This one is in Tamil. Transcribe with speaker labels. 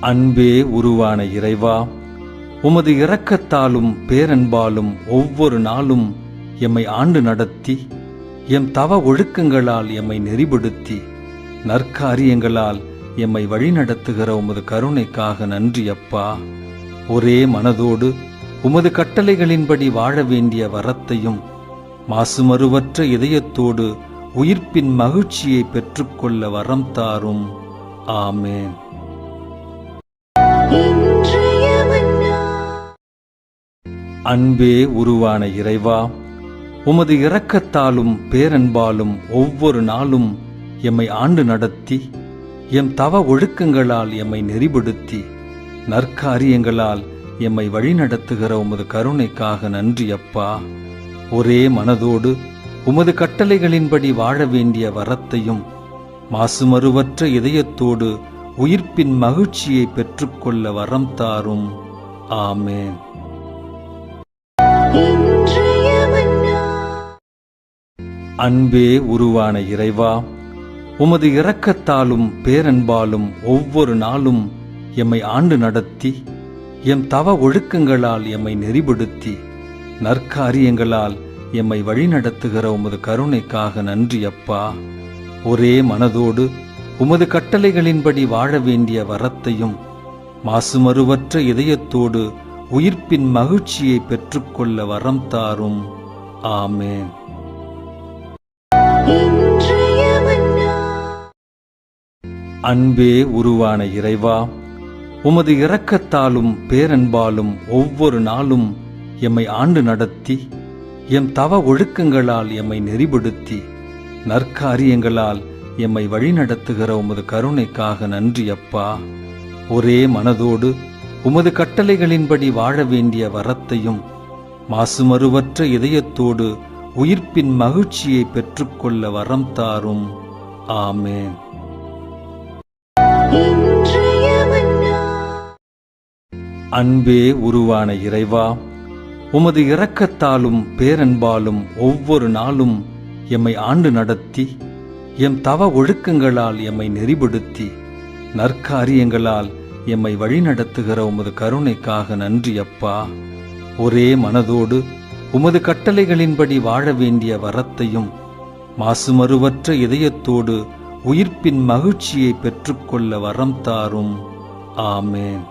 Speaker 1: அன்பே உருவான இறைவா உமது இரக்கத்தாலும் பேரன்பாலும் ஒவ்வொரு நாளும் எம்மை ஆண்டு நடத்தி எம் தவ ஒழுக்கங்களால் எம்மை நெறிபடுத்தி நற்காரியங்களால் எம்மை வழிநடத்துகிற உமது கருணைக்காக நன்றி அப்பா. ஒரே மனதோடு உமது கட்டளைகளின்படி வாழ வேண்டிய வரத்தையும் மாசுமருவற்ற இதயத்தோடு உயிர்ப்பின் மகிழ்ச்சியை பெற்றுக்கொள்ள வரம் தாரும். ஆமேன். அன்பே உருவான இறைவா உமது இரக்கத்தாலும் பேரன்பாலும் ஒவ்வொரு நாளும் எம்மை ஆண்டு நடத்தி எம் தவ ஒழுக்கங்களால் எம்மை நெறிபடுத்தி நற்காரியங்களால் எம்மை வழிநடத்துகிற உமது கருணைக்காக நன்றி அப்பா. ஒரே மனதோடு உமது கட்டளைகளின்படி வாழ வேண்டிய வரத்தையும் மாசுமருவற்ற இதயத்தோடு உயிர்ப்பின் மகிழ்ச்சியை பெற்றுக்கொள்ள வரம் தாரும். ஆமேன். அன்பே உருவான இறைவா உமது இரக்கத்தாலும் பேரன்பாலும் ஒவ்வொரு நாளும் எம்மை ஆண்டு நடத்தி எம் தவ ஒழுக்கங்களால் எம்மை நெறிப்படுத்தி நற்காரியங்களால் எம்மை வழிநடத்துகிற உமது கருணைக்காக நன்றி அப்பா. ஒரே மனதோடு உமது கட்டளைகளின்படி வாழ வேண்டிய வரத்தையும் மாசுமருவற்ற இதயத்தோடு உயிர்ப்பின் மகிழ்ச்சியை பெற்றுக்கொள்ள வரம் தாரும். ஆமேன். அன்பே உருவான இறைவா உமது இரக்கத்தாலும் பேரன்பாலும் ஒவ்வொரு நாளும் எம்மை ஆண்டு நடத்தி எம் தவ ஒழுக்கங்களால் எம்மை நெறிபடுத்தி நற்காரியங்களால் எம்மை வழிநடத்துகிற உமது கருணைக்காக நன்றி அப்பா. ஒரே மனதோடு உமது கட்டளைகளின்படி வாழ வேண்டிய வரத்தையும் மாசுமருவற்ற இதயத்தோடு உயிர்ப்பின் மகிழ்ச்சியை பெற்றுக்கொள்ள வரம் தாரும். ஆமேன். அன்பே உருவான இறைவா உமது இரக்கத்தாலும் பேரன்பாலும் ஒவ்வொரு நாளும் எம்மை ஆண்டு நடத்தி எம் தவ ஒழுக்கங்களால் எம்மை நெறிபடுத்தி நற்காரியங்களால் எம்மை வழிநடத்துகிற உமது கருணைக்காக நன்றி அப்பா. ஒரே மனதோடு உமது கட்டளைகளின்படி வாழ வேண்டிய வரத்தையும் மாசுமருவற்ற இதயத்தோடு உயிர்ப்பின் மகிழ்ச்சியை பெற்றுக்கொள்ள வரம் தாரும். ஆமேன்.